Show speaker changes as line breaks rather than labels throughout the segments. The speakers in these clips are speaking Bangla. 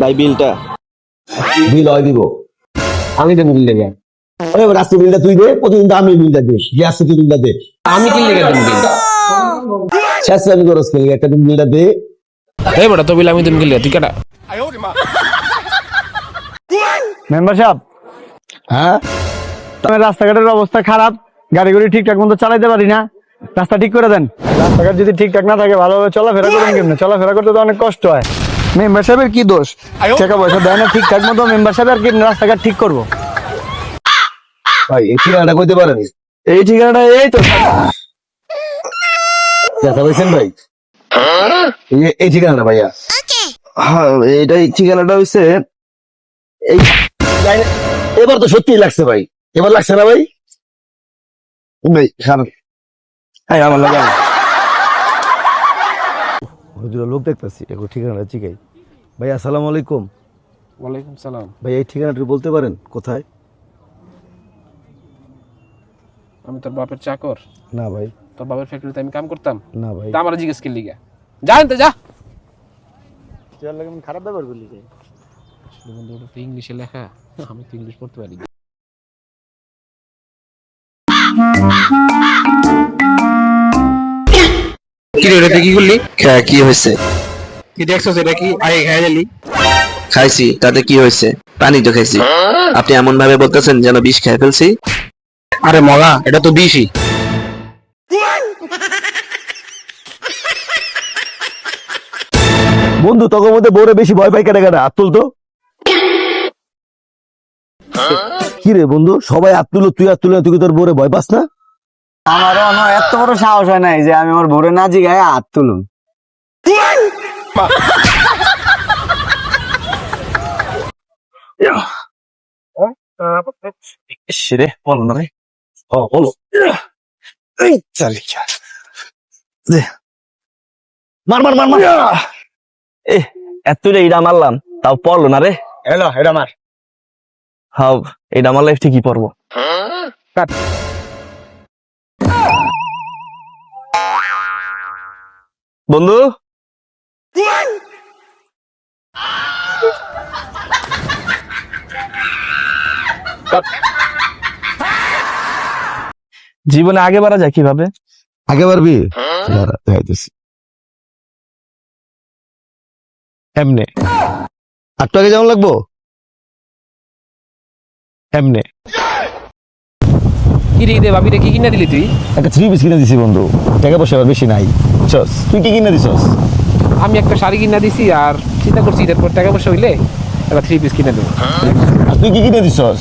ভাই বিলটা।
বিল হয় দিব।
আমি তো বিল দেবে
ওই রাস্তা বিলটা তুই দে প্রতিদিন আমি বিলটা দে গ্যাস তুই বিলটা দে।
আমি কি লেগে দেব বিল?
শেষ আমি করস একটা দিন বিলটা দে।
এই বড় তো বিল আমি গেলে তুই কেটা
মেম্বার সাহেব
হ্যাঁ?
আমার রাস্তাঘাটের অবস্থা খারাপ গাড়ি গুড়ি ঠিকঠাক মতো চালাইতে পারি না। রাস্তা ঠিক করে দেন। রাস্তাঘাট যদি ঠিকঠাক না থাকে ভালোভাবে চলাফেরা করুন কেমনে? চলাফেরা করতে তো অনেক কষ্ট হয়। মেম্বার সাহেবের কি দোষ? টাকা পয়সা দেয় না ঠিকঠাক মতো মেম্বার সাহেব আর কি রাস্তাঘাট ঠিক করব?
ভাই এই ঠিকানাটা কইতে পারেন।
এই ঠিকানাটা এই তো।
দেখা পাইছেন ভাই? এই ঠিকানাটা ভাইয়া। হ্যাঁ এটা এই ঠিকানাটা হইছে এই এবার তো সত্যি লাগছে ভাই। এবার লাগছে না ভাই? ভাই খারাপ হ্যাঁ আমার লাগে লোক দেখতেছি ঠিকানাটা চিকাই। ভাই আসসালামু আলাইকুম।
ওয়ালাইকুম সালাম।
ভাই এই ঠিকানাটা বলতে পারেন কোথায়?
আমি তোর বাপের চাকর।
না ভাই।
তোর বাপের ফ্যাক্টরিতে আমি কাম করতাম?
না ভাই।
তা আমার জিজ্ঞেস করলি গা যা আনতে যা।
খারাপ ব্যাপার করলি
বন্ধু ওটা তো ইংলিশে লেখা আমি তো ইংলিশ পড়তে পারি কি রে এটা কি করলি?
হ্যাঁ কি হয়েছে?
কি দেখছস এটা কি? আগে খাই গেলি
খাইছি তাতে কি হয়েছে? পানি তো খাইছি। আপনি এমন ভাবে বলতেছেন যেন বিষ খেয়ে ফেলছি?
আরে মগা এটা তো বিশই
বন্ধু তখন মধ্যে বউরে বেশি ভয় পাই কেটে কেটে হাত তুলতো কি রে বন্ধু সবাই হাত তুলো তুই হাত তুলে তুই কি তোর বউরে ভয় পাস না?
আমারও না এত বড় সাহস হয় নাই যে আমি আমার ভোরে না জিগায় হাত তুলুন
রে বলো না রে ও বলো এই চালি দে মার মার মার মার এ এত রে এইটা মারলাম তাও পড়ল না রে।
এলো এটা আমার
হাও এইটা মারলে ঠিকই পড়ব? বন্ধু? জীবনে আগে বাড়া যায় কীভাবে? আগে বাড়বি? দেখাইতেছি। এমনে। একটু আগে যেমন লাগবো? এমনে।
কি কিনে দিলি তুই?
একটা থ্রি পিস কিনে দিছি বন্ধু। টাকা পয়সা বেশি নাই। বুঝছস? তুই কি কিনে দিছস?
আমি একটা শাড়ি কিনে দিছি আর চিন্তা করছি ঈদের পর টাকা পয়সা হইলে একটা থ্রি পিস কিনে দেবো।
আর তুই কি কিনে দিছস?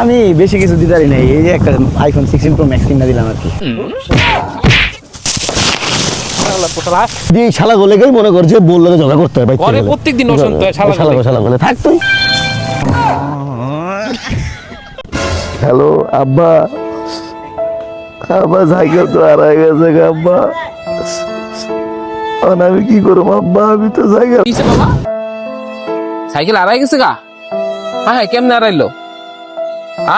আমি বেশি কিছু দিতে পারি নাই এই যে একটা আইফোন সিক্সটিন প্রো ম্যাক্স কিনা দিলাম আর কি।
দিয়ে শালা মনে কর যে বললে ঝগড়া করতে হয় বাইতে
ঘরে
গেলে।
প্রত্যেকদিন অশান্ত হয়, শালা
শালা শালা বলে থাক তুই। হ্যালো আব্বা। আব্বা সাইকেল তো গেছে আব্বা। আমি কি করব? আব্বা আমি তো সাইকেল
কিসে বাবা? সাইকেল আড়াই গেছে গা? হ্যাঁ হ্যাঁ কেমনে আড়াইলো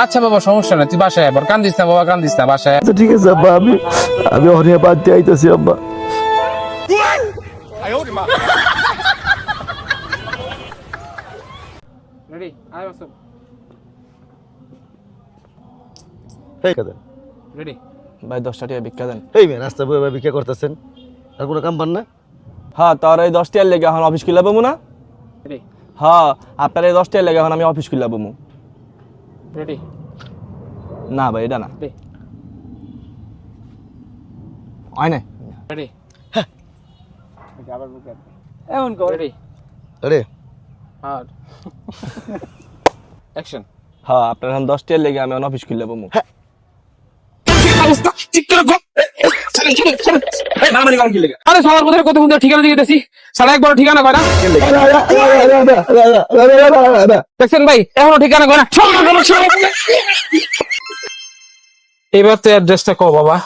আচ্ছা বাবা সমস্যা নাই তুই বাসায় আবার কান্দিস না বাবা কান্দিস না বাসায়
আচ্ছা ঠিক আছে আব্বা আমি আমি অনেক বাড়তে আইতেছি আব্বা।
রেডি আয় বাসু। রেডি।
ভাই দশটা টাকা ভিক্ষা দেন।
এই রাস্তা বয়ে ভিক্ষা করতেছেন? আর কোনো কাম পান না?
হ্যাঁ তার এই দশ টাকার লেগে এখন অফিস খুলে পাবো না? হ্যাঁ আপনার এই দশ টাকার লেগে এখন আমি অফিস খুলে পাবো
রেডি
না ভাই এটা না।
রে।
হয় না
বুকে এমন কর। রেডি
আরে
অ্যাকশন
হ্যাঁ আপনার এখন দশ টাকার লেগে আমি অফিস খুলে পাবো
আরে সবার কোথায় কত বন্ধু ঠিকানা দিয়ে দিতেছি সাড়ে একবার ঠিকানা কয় না দেখছেন ভাই এখনও ঠিকানা কয় না এবার তো অ্যাড্রেসটা কো বাবা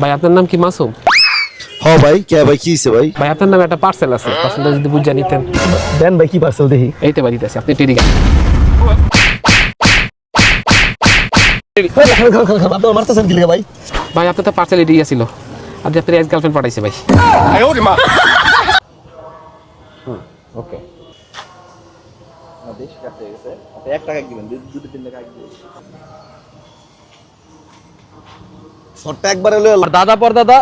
ভাই আপনার নাম কি মাসুম
হ ভাই কে ভাই কি হইছে ভাই
ভাই আপনার নামে একটা পার্সেল আছে পার্সেলটা যদি বুঝা নিতেন
দেন ভাই কি পার্সেল দেখি
এইতে বাড়িতে আছে আপনি টেরি
আপনার মারতেছেন কি ভাই?
ভাই আপনার তো পার্সেল এটি আর আপনার এক্স গার্লফ্রেন্ড পাঠাইছে ভাই। ওকে।
শর্টটা একবার হলো
দাদা পর দাদা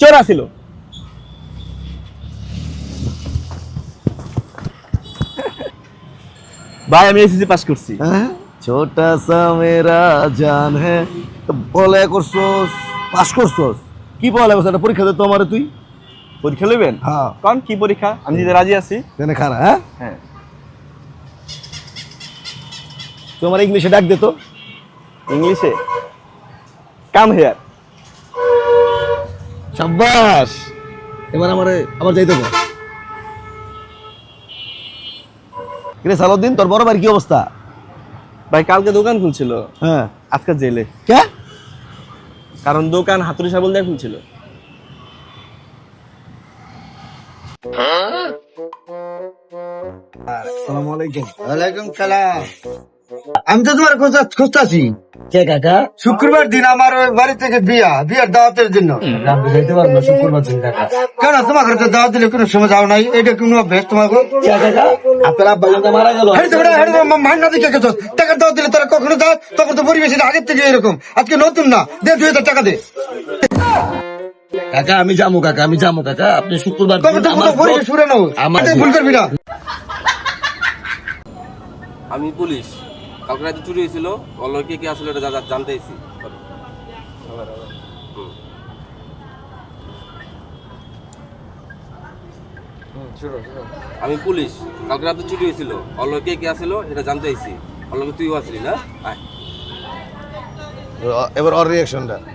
চোরা ছিল ভাই আমি এসএসসি পাস করছি।
হ্যাঁ? ছোটা সা মেরা জান হ্যাঁ বলে করছস পাস করছস? কি বলে করছস? একটা পরীক্ষা দে তো আমারে তুই।
পরীক্ষা নেবেন
হ্যাঁ।
কোন কি পরীক্ষা? আমি দিতে রাজি আছি।
জেনে খারা হ্যাঁ?
হ্যাঁ।
তুই আমার ইংলিশে ডাক দে তো।
ইংলিশে কাম হেয়ার
সাব্বাস! এবার আমারে আবার যাইতে কর কিরে সালাউদ্দিন তোর বড় ভাইয়ের কি অবস্থা?
ভাই কালকে দোকান খুলছিল।
হ্যাঁ।
আজকে জেলে।
কে?
কারণ দোকান হাতুড়ি সাবল দিয়ে খুলছিল। আসসালামু আলাইকুম।
ওয়ালাইকুম সালাম। আমি তো তোমার খোঁজা খুঁজতেছি।
কে কাকা?
শুক্রবার দিন আমার ওই বাড়ি থেকে বিয়া বিয়ার দাওয়াতের জন্য। শুক্রবার দিন কাকা। কেন? তোমার ঘরে তো দাওয়াত দিলে কোনো সময় যাও নাই। এটা কোনো অভ্যেস তোমার
কে আপনার আব্বা মারা গেল
মান্না দিকে গেছ টাকা দাওয়াত দিলে তারা কখনো দাও? তখন তো পরিবেশ আগের থেকে এরকম। আজকে নতুন না। দে দুই হাজার টাকা দে।
কাকা আমি যাব কাকা আমি যাব কাকা। আপনি শুক্রবার
না।
আমি পুলিশ। কালকে রাতে চুরি হয়েছিল। অন্য কে কে আসলে এটা জানতে এসেছি আমি পুলিশ। কালকে রাতে চুরি হয়েছিল। কে এটা জানতে এসেছি অন্য তুইও আসলি না? আয়।
এবার ওর রিয়াকশনটা না।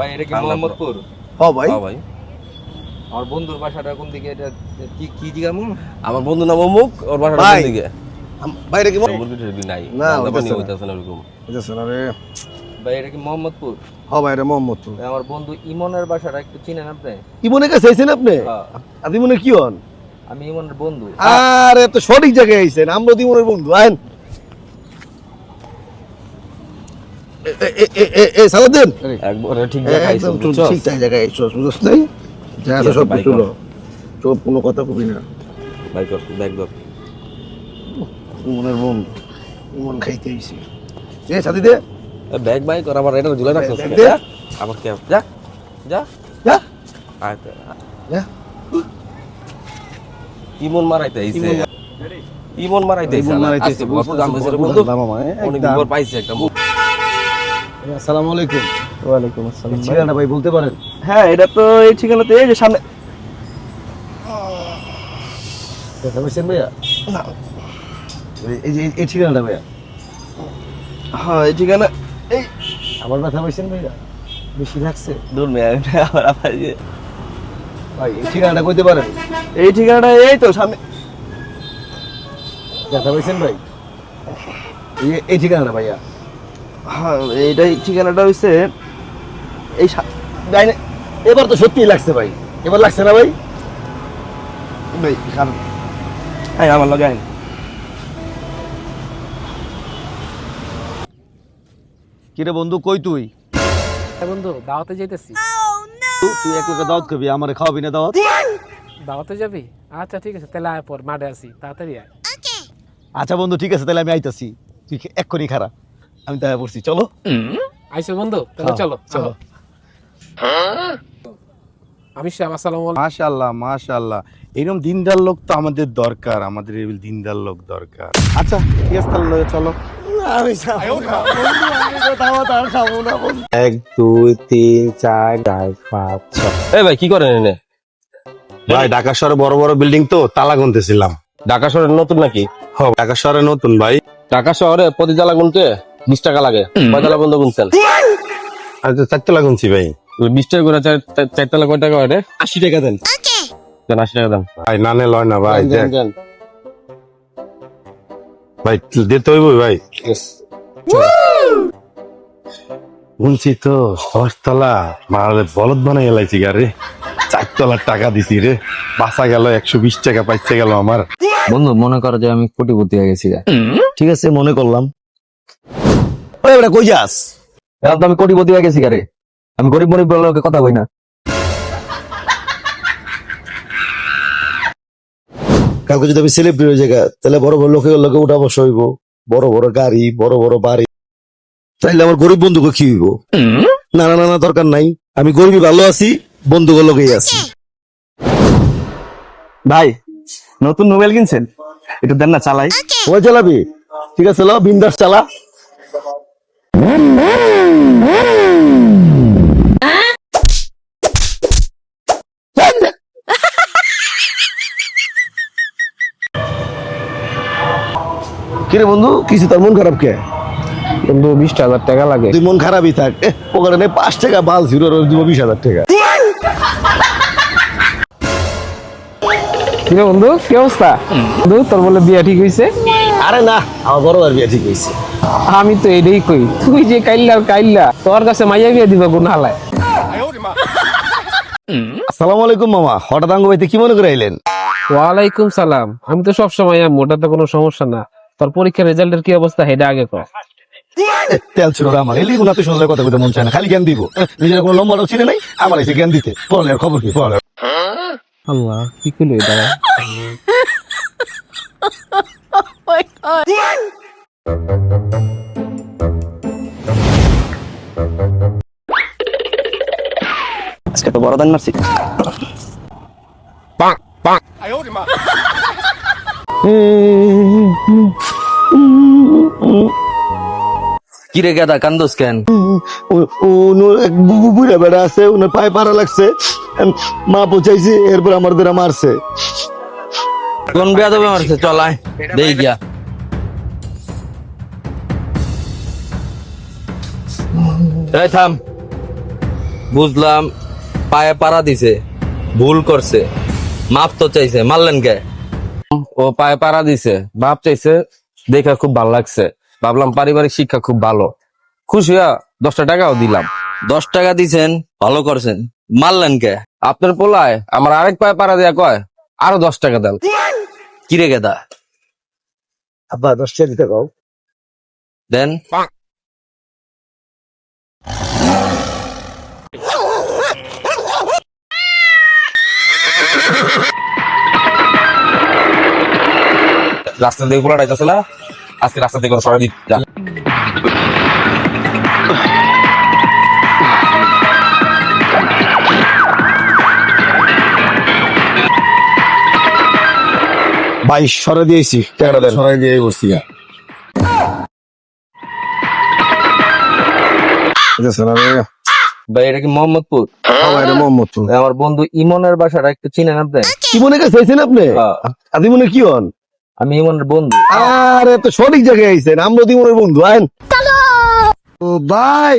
ভাই এটা কি
বাংলা
মোহাম্মদপুর?
হ ভাই।
হ্যাঁ ভাই।
আমার বন্ধুর বাসাটা কোন দিকে? এটা কি কি
আমার? বন্ধু নাম অমুক ওর বাসাটা কোন দিকে?
বাইরে কি
মুরগি টুরগি নাই।
না, হইতাছে না।
ওরকম।
বুঝতেছে না রে।
ভাই এটা কি মোহাম্মদপুর?
হ ভাই রে মোহাম্মদপুর
আমার বন্ধু ইমনের বাসাটা একটু চিনেন আপনি?
ইমনের কাছে আইছেন আপনি?
হ্যাঁ।
আপনি মনে কি হন?
আমি ইমনের বন্ধু।
আরে তো সঠিক জায়গায় আইছেন। আমরা দিমনের বন্ধু। আইন এ-
ঠিক জায়গায় আইছো,
বুঝছ নাই? যা সব কিছু সব কোনো কথা কবি না।
ভাই কর
ইমনের বন্ধু ইমন খাইতে আইছি। এ সাথী দে।
ব্যাগ বাই কর আবার এটা ঝুলে। যা, আবার কে যা যা।
যা।
আয় তো।
যা।
ইমন মারাইতে আইছে।
ইমন-
ইমন মারাইতে আইছে
ইমন মারাইতে আইছে,
বড় দাম হইছে বন্ধু।
পারলাম আমার,
অনেক। পর পাইছে একটা
আসসালামু আলাইকুম
ওয়ালাইকুম আসসালাম
ঠিকানা ভাই। বলতে পারেন।
হ্যাঁ এটা তো এই ঠিকানাতে এই যে সামনে
দেখা পাইছেন ভাইয়া? এই যে এই ঠিকানাটা ভাইয়া?
হ্যাঁ এই ঠিকানা এই
আমার ব্যথা পাইছেন ভাইয়া? বেশি লাগছে?
দূর মেয়ে আবার আবার
ভাই এই ঠিকানাটা কইতে পারেন।
এই ঠিকানাটা এই তো সামনে
ব্যথা পাইছেন ভাই? এই- এই ঠিকানাটা ভাইয়া।
হ্যাঁ এইটাই ঠিকানাটা হইছে। এই
এবার তো সত্যিই লাগছে ভাই। এবার লাগছে না ভাই? ভাই কারণ
আমার লগে আইন
কিরে বন্ধু কই তুই?
বন্ধু দাওয়াতে যাইতেছি।
তুই এক লোকে দাওয়াত খাবি আমারে খাওয়াবি না দাওয়াত?
দাওয়াতে যাবি? আচ্ছা ঠিক আছে তাহলে আয় পর মাঠে আসি তাড়াতাড়ি আয়।
আচ্ছা বন্ধু ঠিক আছে তাহলে আমি আইতাছি। তুই এক্ষুনি খারা আমি তাই পড়ছি চলো।
আইসো বন্ধু তাহলে
হ্যাঁ,
চলো
চলো।
চলো। আমি শ্যাম আসসালামু আলাইকুম।
মাশাল্লাহ মাশাল্লাহ এরকম দিনদার লোক তো আমাদের দরকার আমাদের এই দিনদার লোক দরকার। আচ্ছা ঠিক আছে তাহলে চলো।
আমি যাব না, বন্ধু, আমি তো দাওয়াত খাব না বন্ধু।
এক দুই তিন চার চার পাঁচ ছয়।
এই ভাই কি করেন এনে?
ভাই ঢাকা শহরে বড় বড় বিল্ডিং তো তালা গুনতেছিলাম।
ঢাকা শহরে নতুন নাকি?
হ ঢাকা শহরে নতুন ভাই।
ঢাকা শহরে প্রতি গুনতে বিশ টাকা লাগে। কয় তালা বন্ধ গুনছেন?
আচ্ছা চারতলা গুনছি ভাই।
বিশ টাকা করে চার চার- চার তালা কয় টাকা হয় রে?
আশি টাকা দেন।
দেন আশি টাকা দেন।
ভাই নানে লয় না ভাই
দেন।
ভাই দিতে হইব ভাই? গুনছি তো দশতলা মারালে বলদ বানাই এলাইছি গারে চারতলার টাকা দিছি রে। বাসা গেল একশো বিশ টাকা পাইছে গেল আমার।
বন্ধু মনে করো যে আমি কোটিপতি হয়ে গেছি
ঠিক আছে মনে করলাম। ওই বেটা কই যাস?
এখন তো আমি কোটিপতি হয়ে গেছি গারে আমি গরিব গরিব লোকের কথা কই না।
কালকে যদি আমি সেলিব্রিটি হয়ে জায়গা তাহলে বড় বড় লোকের লোকে উঠা বসা হইব। বড় বড় গাড়ি বড় বড় বাড়ি। তাইলে আমার গরিব বন্ধুকে কি হইব? না না না দরকার নাই। আমি গরিবই ভালো আছি বন্ধুকে লোকেই আছি।
ভাই নতুন মোবাইল কিনছেন? একটু দেন না চালাই।
ওই চালাবি। ঠিক আছে লো বিন্দাস চালা। কিরে বন্ধু কিছু তোর মন খারাপ কে?
কিন্তু বিশ হাজার টাকা লাগে।
তুই মন খারাপই থাক। ওখানে পাঁচ টাকা বাল ছিল দিব বিশ হাজার টাকা।
কিরে বন্ধু কি অবস্থা? বন্ধু তোর বলে বিয়া ঠিক হইছে?
আরে না আমার বড় বার বিয়া ঠিক হয়েছে
আমি তো এটাই কই তুই যে কাইল্লা কাইল্লা তোর কাছে মাইয়া বিয়া দিবা কোন হালায়
আসসালামু আলাইকুম মামা। হঠাৎ আঙ্গ ভাইতে কি মনে করে আইলেন?
ওয়ালাইকুম সালাম। আমি তো সবসময় আম ওটাতে কোনো সমস্যা না। তোর পরীক্ষার রেজাল্টের কি অবস্থা হেডা আগে কর
তেল ছিল আমার। এলি গুণ তুই সহজে কথা বলতে মন চায় না খালি জ্ঞান দিব। নিজের কোনো লম্বাটাও নাই আমার এসে জ্ঞান দিতে। পড়ালের খবর কি? পড়ালে
আল্লাহ কি কইলো এটা
আজকে তো বড় দান মারছি।
কিরে গেদা কান্দোস কেন?
বুড়া বেড়া আছে ওনার পায়ে পাড়া লাগছে। মা পৌঁছাইছে এরপর আমার দ্বারা মারছে।
কোন বিয়া মারছে? চল আয় দেই গিয়া। এই থাম। বুঝলাম পায়ে পাড়া দিছে ভুল করছে। মাপ তো চাইছে মারলেন কে? ও পায়ে পাড়া দিছে বাপ চাইছে দেখা খুব ভালো লাগছে। ভাবলাম পারিবারিক শিক্ষা খুব ভালো। খুশি হইয়া দশটা টাকাও দিলাম। দশ টাকা দিচ্ছেন ভালো করছেন। মারলেন কে? আপনার পোলায় আমার আরেক পায়ে পাড়া দেয়া কয় আরও দশ টাকা দেন। কিরে গেদা?
আব্বা দশ টাকা দিতে কাও
দেন। রাস্তা দিয়ে পোলা ডাইতেছে না। আজকে রাস্তা দিয়ে কোনো সরাই দিত যা
ভাই সরে দিয়েছি। সরাই দিয়ে বসছি
ভাই এটা কি মোহাম্মদপুর?
মোহাম্মদপুর।
আমার বন্ধু ইমনের বাসাটা একটু চিনেন আপনি?
কি মনে কাছে আপনি?
হ্যাঁ।
আদি কি হন?
আমি ইমনের বন্ধু
আরে তো সঠিক জায়গায় আইছেন আমরা দিমনের বন্ধু আইন ও ভাই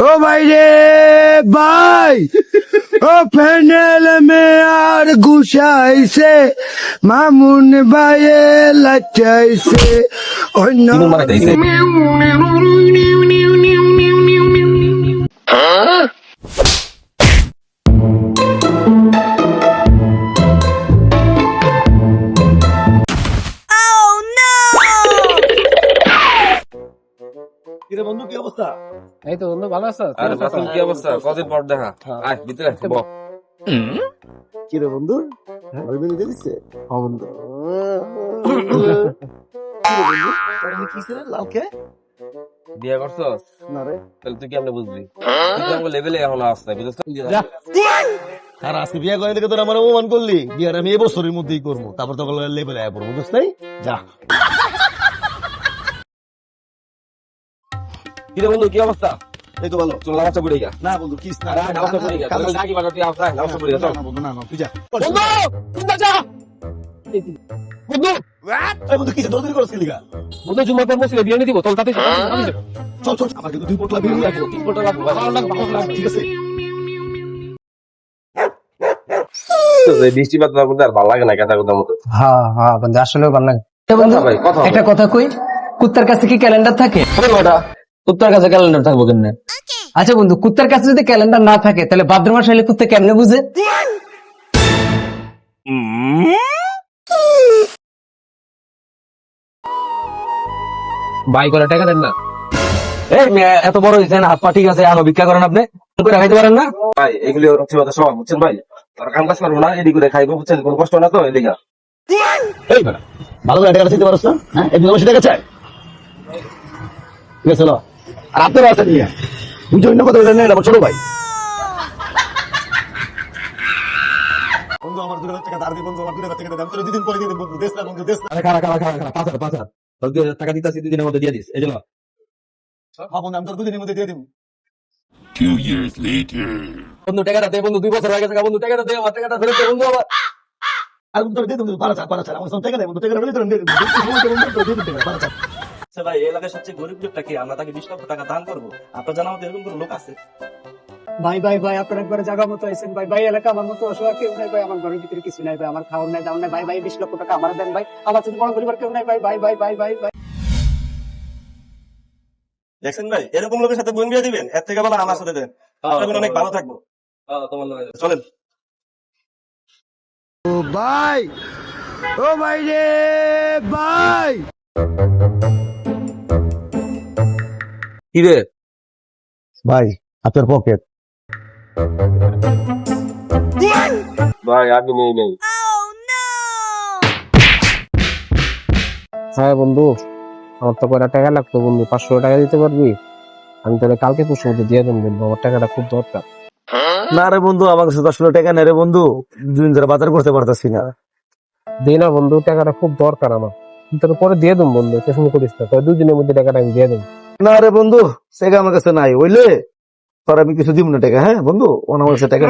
ও ভাই রে ভাই ও প্যানেল মে আর ঘুষাইছে মামুন ভাইয়ে লাচাইছে অন্য
ইমন
কিরে বন্ধু কি অবস্থা?
এই তো বন্ধু ভালো আছো?
আরে বাসুল কি অবস্থা? কদিন পর দেখা? আয় ভিতরে বল।
কিরে বন্ধু? দিছে
বন্ধু।
কি ছিল? লালকে?
বিয়ে করছস?
না রে।
তাহলে তুই কেমনে বুঝবি? তুই তো আমার লেভেলে এখন আসতে বুঝছিস
আর আজকে বিয়ে করে দেখে তোর আমার অপমান করলি। বিয়ার আমি এই বছরের মধ্যেই করব। তারপর তো লেভেলে আয় পড়ব বুঝতে যা।
কি রে বন্ধু কি অবস্থা?
এই তো ভালো
চল লাগাচ্ছা বুড়ে গা
না বন্ধু কিস না।
লাগাচ্ছা বুড়ে গা তুই আগে বাড়া তুই লাগাচ্ছা বুড়ে গা চল।
বন্ধু না না তুই যা।
বন্ধু বন্ধু যা। বন্ধু
বন্ধু কিসে দৌড়ি করছিস লিগা
বন্ধু জুম্মা পর বসলে বিয়ে দিব তোর তাতে
চল। চল আমার কিন্তু দুই পোটলা বিয়ে লাগবে। তিন পোটলা লাগবে ভালো লাগবে ভালো লাগবে। ঠিক আছে।
বৃষ্টিপাত না করতে আর ভালো লাগে না কথা কথা মতো
হ্যাঁ হ্যাঁ বন্ধু আসলেও ভালো লাগে।
কথা ভাই কথা
একটা কথা কই কুত্তার কাছে কি ক্যালেন্ডার থাকে?
কুত্তার কাছে ক্যালেন্ডার থাকব কেমনে
আচ্ছা বন্ধু কুত্তার কাছে যদি ক্যালেন্ডার না থাকে তাহলে ভাদ্র মাস হলে কুত্তা কেমনে বুঝে?
বাই করে টাকা দেন না।
এই এত বড় হয়েছেন হাত পা ঠিক আছে আর ভিক্ষা করেন আপনি।
করে খাইতে পারেন না?
ভাই এগুলি হচ্ছে ওদের স্বভাব বুঝছেন ভাই? আর কাম কাজ করব না এদিক করে খাইবো বুঝছেন? কোনো কষ্ট না তো এদিকে।
এই ভালো করে টাকা চাইতে পারছ না? হ্যাঁ বেশি টাকা চাই। ঠিক আছে চলো আর আপনার আছে নিয়ে অন্য কথা বলে নেই আমার ছোট ভাই
আরে খারা খারা খারা খারা পাঁচ হাজার পাঁচ হাজার তোর দুই হাজার টাকা দিতেছি দুদিনের মধ্যে দিয়ে দিস এই জন্য বন্ধু টাকাটা দে বন্ধু দুই বছর হয়ে গেছে বন্ধু টাকাটা দে আমার টাকাটা ফেরত দে বন্ধু আবার
আর দিয়ে আমার টাকা
আচ্ছা ভাই এই এলাকায় সবচেয়ে গরিব লোকটা কি? আমরা তাকে বিশ লক্ষ টাকা দান করব। আপনার জানা মতো এরকম কোনো লোক আছে?
ভাই ভাই ভাই আপনার একবার জায়গা মতো আইসেন ভাই। ভাই এলাকা আমার মতো অসহায় কেউ নাই ভাই আমার ঘরের ভিতরে কিছু নাই ভাই আমার খাওয়ার নাই দাওয়ার নাই। ভাই ভাই বিশ লক্ষ টাকা আমার দেন ভাই। আমার যদি বড় পরিবার কেউ নাই ভাই। ভাই ভাই ভাই ভাই ভাই।
দেখছেন ভাই? এরকম লোকের সাথে বোন বিয়ে দিবেন? এর থেকে ভালো আমার সাথে দেন। আপনার অনেক ভালো থাকব।
হ্যাঁ, তোমার লগে
চলেন।
ভাই! ও ভাই রে ভাই!
কি রে
ভাই আপনার পকেট
ভাই আমি নেই নেই।
হ্যাঁ বন্ধু আমার তো কয়টা টাকা লাগতো বন্ধু? পাঁচশো টাকা দিতে পারবি? আমি তোরে কালকে মধ্যে দিয়ে দেবো বন্ধু আমার টাকাটা খুব দরকার।
না রে বন্ধু আমার কাছে দশ কিলো টাকা নেই রে বন্ধু। দুদিন ধরে বাজার করতে পারতাছি না।
দিই না বন্ধু টাকাটা খুব দরকার আমার। তোর পরে দিয়ে দেবো বন্ধু টেনশন করিস না। তোর দুই দিনের মধ্যে টাকাটা আমি দিয়ে দেবো।
না রে বন্ধু সেগা আমার কাছে নাই ওইলে তোর আমি কিছু দিব না টাকা হ্যাঁ বন্ধু ওনার কাছে টাকা